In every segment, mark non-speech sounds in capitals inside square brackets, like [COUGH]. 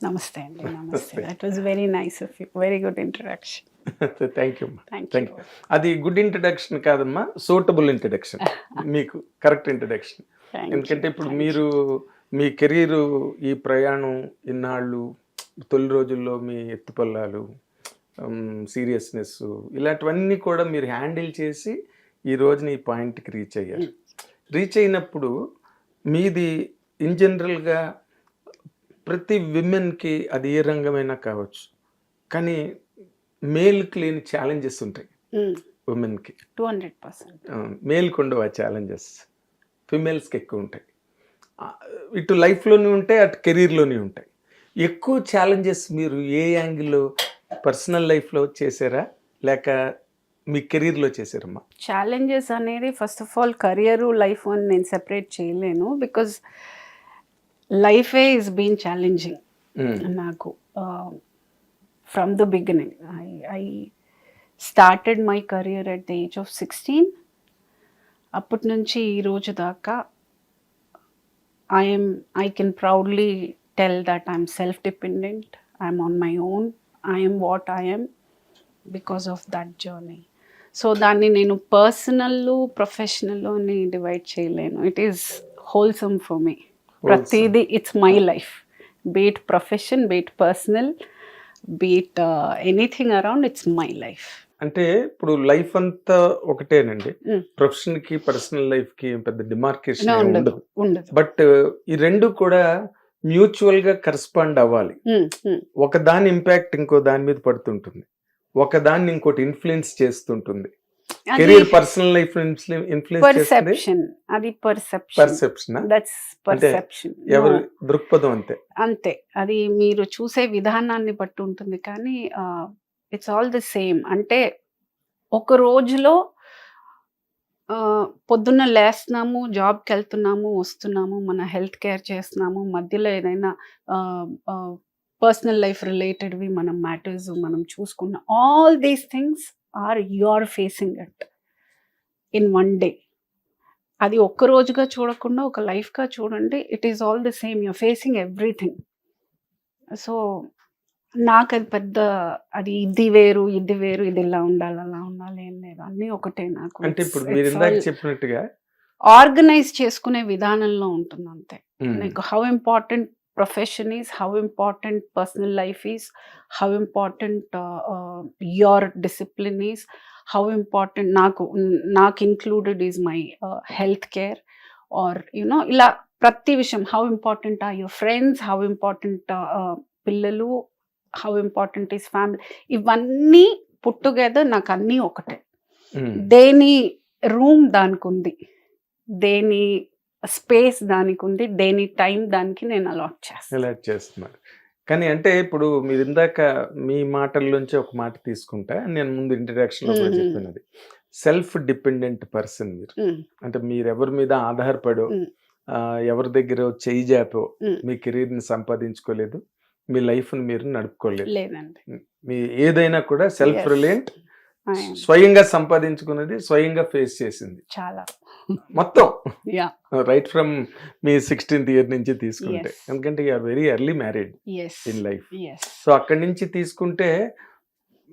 నమస్తే అండి నమస్తే. That was very nice of you very good introduction thank you thank you you అది good introduction కాదమ్మా suitable introduction [LAUGHS] మీకు కరెక్ట్ ఇంట్రడక్షన్ ఎందుకంటే ఇప్పుడు మీరు మీ కెరీర్ ఈ ప్రయాణం ఇన్నాళ్ళు తొలి రోజుల్లో మీ ఎత్తుపల్లాలు సీరియస్నెస్ ఇలాంటివన్నీ కూడా మీరు హ్యాండిల్ చేసి ఈ రోజున ఈ పాయింట్కి రీచ్ అయ్యారు. రీచ్ అయినప్పుడు మీది ఇన్ జనరల్గా ప్రతి విమెన్కి అది ఏ రంగమైనా కావచ్చు. కానీ మేల్కి లేని ఛాలెంజెస్ ఉంటాయి ఉమెన్కి టూ హండ్రెడ్ పర్సెంట్. మేల్కి ఉండవు ఆ ఛాలెంజెస్. ఫిమేల్స్కి ఎక్కువ ఉంటాయి. ఇటు లైఫ్లోనే ఉంటాయి అటు కెరీర్లోనే ఉంటాయి. ఎక్కువ ఛాలెంజెస్ మీరు ఏ యాంగిల్లో పర్సనల్ లైఫ్లో చేశారా? లేక మీ కెరీర్లో చేశారమ్మా? ఛాలెంజెస్ అనేది first of all career life అని నేను సెపరేట్ చేయలేను. బికాజ్ లైఫే ఈజ్ బీన్ ఛాలెంజింగ్ Mm. నాకు. From the beginning I I started my career at the age of sixteen అప్పటి నుంచి ఈ రోజు దాకా I'm I can proudly tell that I'm self dependent I'm on my own I'm what I'm because of that journey so దాన్ని నేను personal professional divide చేయలేను. It is wholesome for me ప్రతిదీ it's my life. Be it profession be it personal be it anything around it's my life అంటే ఇప్పుడు life అంతా ఒకటేనండి. ప్రొఫెషన్కి personal లైఫ్కి పెద్ద డిమార్కేషన్ ఉండదు బట్ ఈ రెండు కూడా మ్యూచువల్గా కరెస్పాండ్ అవ్వాలి. Mm, mm. ఒక దాని ఇంపాక్ట్ ఇంకో దాని మీద పడుతుంటుంది. ఒక దాన్ని ఇంకోటి ఇన్ఫ్లుయెన్స్ చేస్తుంటుంది. Career personal life influence perception. అది పర్సెప్షన్. పర్సెప్షన్? That's perception. ఎవరు దృక్పథం అంతే? అంతే. అది మీరు చూసే విధానాన్ని బట్టి ఉంటుంది కానీ ఇట్స్ ఆల్ ది సేమ్ అంటే ఒక రోజులో పొద్దున్న లేస్తున్నాము జాబ్కి వెళ్తున్నాము వస్తున్నాము మన హెల్త్ కేర్ చేస్తున్నాము మధ్యలో ఏదైనా పర్సనల్ లైఫ్ రిలేటెడ్వి మనం మ్యాటర్స్ మనం చూసుకున్న all these things are you are facing it in one day. అది ఒక్క రోజుగా చూడకుండా ఒక లైఫ్గా చూడండి it is all the same. You're facing everything. So నాకు అది పెద్ద అది ఇది వేరు ఇది వేరు ఇది ఇలా ఉండాలి అలా ఉండాలి ఏం లేదు అన్నీ ఒకటే నాకు. అంటే ఇప్పుడు మీరు ఇందాక చెప్పినట్టుగా ఆర్గనైజ్ చేసుకునే విధానంలో ఉంటుంది అంతే like how important profession is how important personal life is how important uh, uh, your discipline is how important నాకు నాకు included is my uh, health care or you know ఇలా ప్రతి విషయం how important are your friends how important పిల్లలు how important is family ఇవన్నీ put together నాకు అన్నీ ఒకటే దేని రూమ్ దానికి ఉంది దేని స్పేస్ దానికి ఉంది దేని టైం దానికి నేను అలాట్ చేస్తాను ఇలా చేస్తున్నారు కానీ అంటే ఇప్పుడు మీరు ఇందాక మీ మాటల్లోంచి ఒక మాట తీసుకుంటా నేను ముందు ఇంట్రడక్షన్లో కూడా. చెప్పినది సెల్ఫ్ డిపెండెంట్ పర్సన్ మీరు అంటే మీరు ఎవరి మీద ఆధారపడో ఎవరి దగ్గర చేయి జాపో. మీ కెరీర్ని సంపాదించుకోలేదు మీ లైఫ్ని మీరు నడుపుకోలేదు మీ ఏదైనా కూడా సెల్ఫ్. రిలయంట్. స్వయంగా సంపాదించుకున్నది స్వయంగా ఫేస్ చేసింది. చాలా. మొత్తం. Right from me sixteenth year నుంచి తీసుకుంటే. ఎందుకంటే you're very early married in life so అక్కడి నుంచి తీసుకుంటే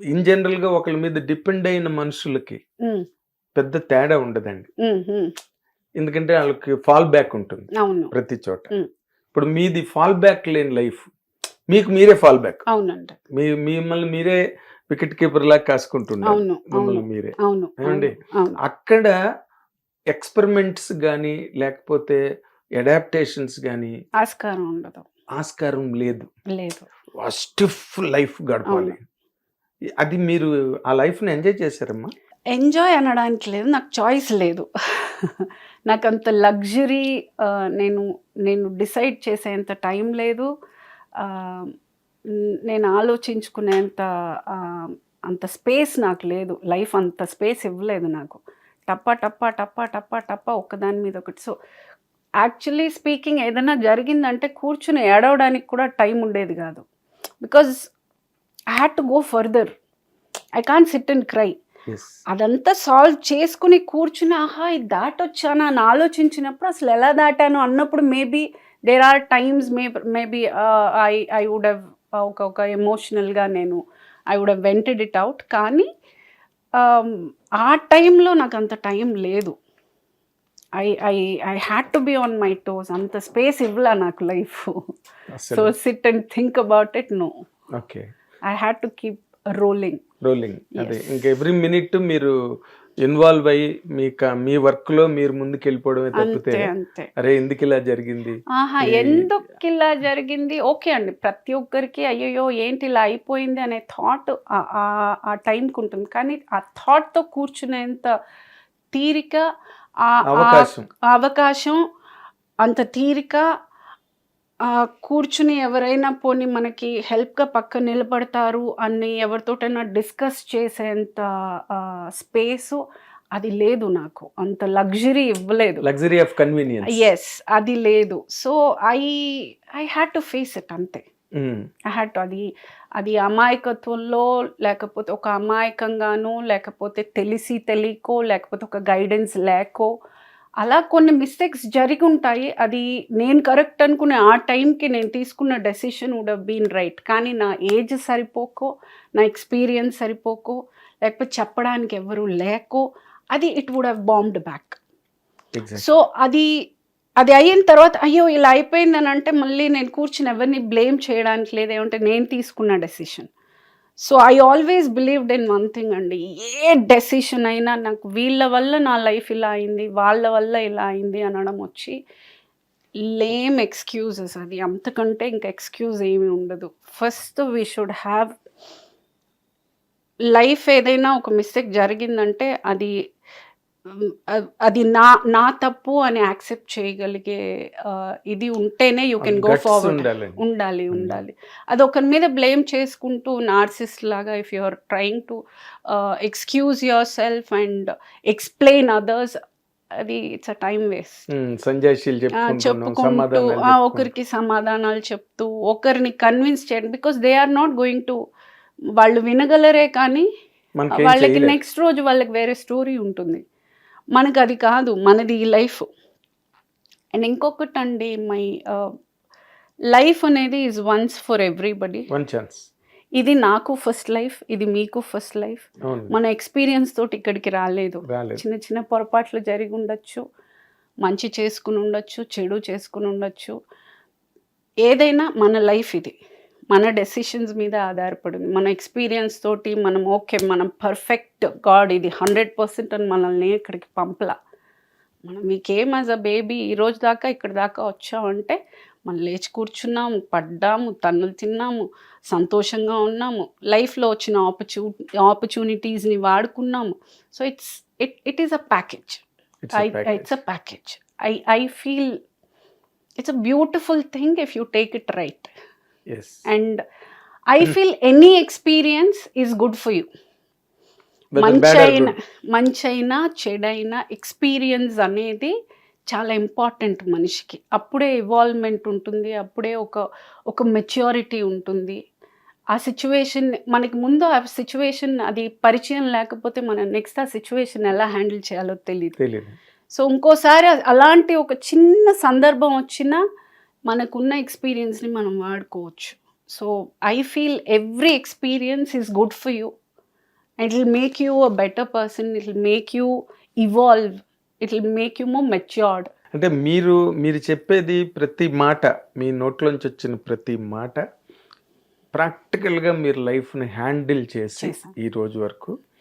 ఇన్ జనరల్గా ఒకళ్ళ మీద డిపెండ్ అయిన మనుషులకి పెద్ద తేడా ఉండదండి. ఎందుకంటే వాళ్ళకి ఫాల్ బ్యాక్ ఉంటుంది అవును. ప్రతి చోట. ఇప్పుడు మీది ఫాల్ బ్యాక్ లేని లైఫ్ మీకు మీరే ఫాల్ బ్యాక్ మీ మిమ్మల్ని మీరే వికెట్ కీపర్ లాగా కాసుకుంటున్నారు మిమ్మల్ని మీరే. అవును ఏమండి? అవును, అవును. అక్కడ ఎక్స్పెరిమెంట్స్ కానీ లేకపోతే అడాప్టేషన్స్ కానీ ఆస్కారం ఉండదు. ఆస్కారం లేదు. లేదు. స్టిఫ్ లైఫ్ గడపాలి. అది మీరు ఆ లైఫ్ని ఎంజాయ్ చేశారమ్మా? ఎంజాయ్ అనడానికి లేదు నాకు చాయిస్ లేదు. నాకు అంత లగ్జరీ నేను నేను డిసైడ్ చేసేంత టైం లేదు. నేను ఆలోచించుకునేంత అంత స్పేస్ నాకు లేదు. లైఫ్ అంత స్పేస్ ఇవ్వలేదు నాకు. టప్ప టప్ప టప్ప టప్ప టప్ప ఒకదాని మీద ఒకటి. సో యాక్చువల్లీ స్పీకింగ్ ఏదైనా జరిగిందంటే కూర్చుని ఏడవడానికి కూడా టైం ఉండేది కాదు. Because I had to go further. I can sit and cry. అదంతా సాల్వ్ చేసుకుని కూర్చుని ఆహా ఇది దాటొచ్చానా అని ఆలోచించినప్పుడు అసలు ఎలా దాటాను అన్నప్పుడు maybe there are times may maybe I I would have ఒక ఒక ఎమోషనల్గా నేను I would vented it out కానీ um, ఆ టైంలో నాకు అంత టైం లేదు. I I I had to be on my toes అంత స్పేస్ ఇవ్వలా నాకు life so sit and think about it no okay I had to keep rolling rolling అదే. ఇంకా ఎవ్రీ మినిట్ మీరు ఇన్వాల్వ్ అయ్యి మీ క- మీ వర్క్లో మీరు ముందుకు వెళ్ళిపోవడమే తప్పితే అరే ఎందుకు ఇలా జరిగింది? ఆహా ఎందుకు ఇలా జరిగింది? ఓకే అండి. ప్రతి ఒక్కరికి అయ్యయ్యో ఏంటి ఇలా అయిపోయింది అనే థాట్ ఆ టైంకి ఉంటుంది. కానీ ఆ థాట్తో కూర్చునేంత తీరిక అవకాశం. అంత తీరిక కూర్చుని ఎవరైనా పోని మనకి హెల్ప్గా పక్క నిలబడతారు అని ఎవరితోటైనా డిస్కస్ చేసేంత స్పేసు అది లేదు నాకు. అంత లగ్జరీ ఇవ్వలేదు. Luxury of convenience. ఎస్ అది లేదు. So I I had to face it అంతే. ఐ హ్యాడ్ టు అది అది అమాయకత్వంలో లేకపోతే ఒక అమాయకంగానో లేకపోతే తెలిసి తెలియకో లేకపోతే ఒక గైడెన్స్ లేకో అలా కొన్ని మిస్టేక్స్ జరిగి ఉంటాయి అది నేను కరెక్ట్ అనుకునే ఆ టైంకి నేను తీసుకున్న decision would have been right కానీ నా ఏజ్ సరిపోకో నా ఎక్స్పీరియన్స్ సరిపోకో లేకపోతే చెప్పడానికి ఎవరు లేకో అది it would have bombed back so అది అది అయిన తర్వాత అయ్యో ఇలా అయిపోయిందని అంటే మళ్ళీ నేను కూర్చుని ఎవరిని బ్లేమ్ చేయడానికి లేదు. ఏమంటే నేను తీసుకున్న decision so I always believed in one thing అండి. ఏ డెసిషన్ అయినా నాకు వీళ్ళ వల్ల నా లైఫ్ ఇలా అయింది వాళ్ళ వల్ల ఇలా అయింది అనడం వచ్చి లేమ్ ఎక్స్క్యూజెస్ అది. అంతకంటే ఇంకా ఎక్స్క్యూజ్ ఏమీ ఉండదు. First we should have life ఏదైనా ఒక మిస్టేక్ జరిగిందంటే అది అది నా నా తప్పు అని యాక్సెప్ట్ చేయగలిగే ఇది ఉంటేనే యూ కెన్ గో ఫార్వర్డ్. ఉండాలి ఉండాలి. అది ఒకరి మీద బ్లేమ్ చేసుకుంటూ నార్సిస్ట్ లాగా if you are trying to excuse yourself and explain others అది ఇట్స్ అ టైం వేస్ట్. చెప్పుకుంటూ. ఒకరికి సమాధానాలు చెప్తూ ఒకరిని కన్విన్స్ చేయండి because they are not going to వాళ్ళు వినగలరే కానీ వాళ్ళకి. నెక్స్ట్ రోజు వాళ్ళకి వేరే స్టోరీ ఉంటుంది. మనకు అది కాదు మనది ఈ లైఫ్. అండ్ ఇంకొకటి అండి మై లైఫ్ అనేది is once for everybody one chance ఇది నాకు ఫస్ట్ లైఫ్ ఇది మీకు ఫస్ట్ లైఫ్ మన ఎక్స్పీరియన్స్ తోటి ఇక్కడికి రాలేదు. చిన్న చిన్న పొరపాట్లు జరిగి ఉండొచ్చు మంచి చేసుకుని ఉండొచ్చు చెడు చేసుకుని ఉండొచ్చు. ఏదైనా మన లైఫ్ ఇది. మన డెసిషన్స్ మీద ఆధారపడింది. మన ఎక్స్పీరియన్స్ తోటి మనం ఓకే మనం పర్ఫెక్ట్ గాడ్ ఇది హండ్రెడ్ పర్సెంట్ అని మనల్ని ఇక్కడికి పంపలా. మనం మీకేం యాజ్ అ బేబీ ఈ రోజు దాకా ఇక్కడ దాకా వచ్చామంటే మనం లేచి కూర్చున్నాము పడ్డాము తన్నులు తిన్నాము సంతోషంగా ఉన్నాము లైఫ్లో వచ్చిన ఆపర్చూ ఆపర్చునిటీస్ని వాడుకున్నాము. So it's it it is a package It's a I, package. it's a package. I, I feel it's a beautiful thing if you take it right. Yes. And I feel any experience is good for you. Whether మంచి bad or అయినా good. మంచి అయినా చెడైనా experience అనేది చాలా important మనిషికి అప్పుడే ఇవాల్వ్మెంట్ ఉంటుంది అప్పుడే ఒక ఒక మెచ్యూరిటీ ఉంటుంది ఆ సిచ్యువేషన్ మనకి ముందు ఆ సిచ్యువేషన్ అది పరిచయం లేకపోతే మనం నెక్స్ట్ ఆ సిచ్యువేషన్ ఎలా హ్యాండిల్ చేయాలో తెలియదు సో ఇంకోసారి అలాంటి ఒక చిన్న సందర్భం వచ్చినా మనకున్న ఎక్స్పీరియన్స్ని మనం వాడుకోవచ్చు. So I feel every experience is good for you it will make you a better person it will make you evolve it will make you more matured అంటే మీరు మీరు చెప్పేది ప్రతి మాట మీ నోట్లోంచి వచ్చిన ప్రతి మాట ప్రాక్టికల్గా మీరు లైఫ్ని హ్యాండిల్ చేసి. ఈ రోజు వరకు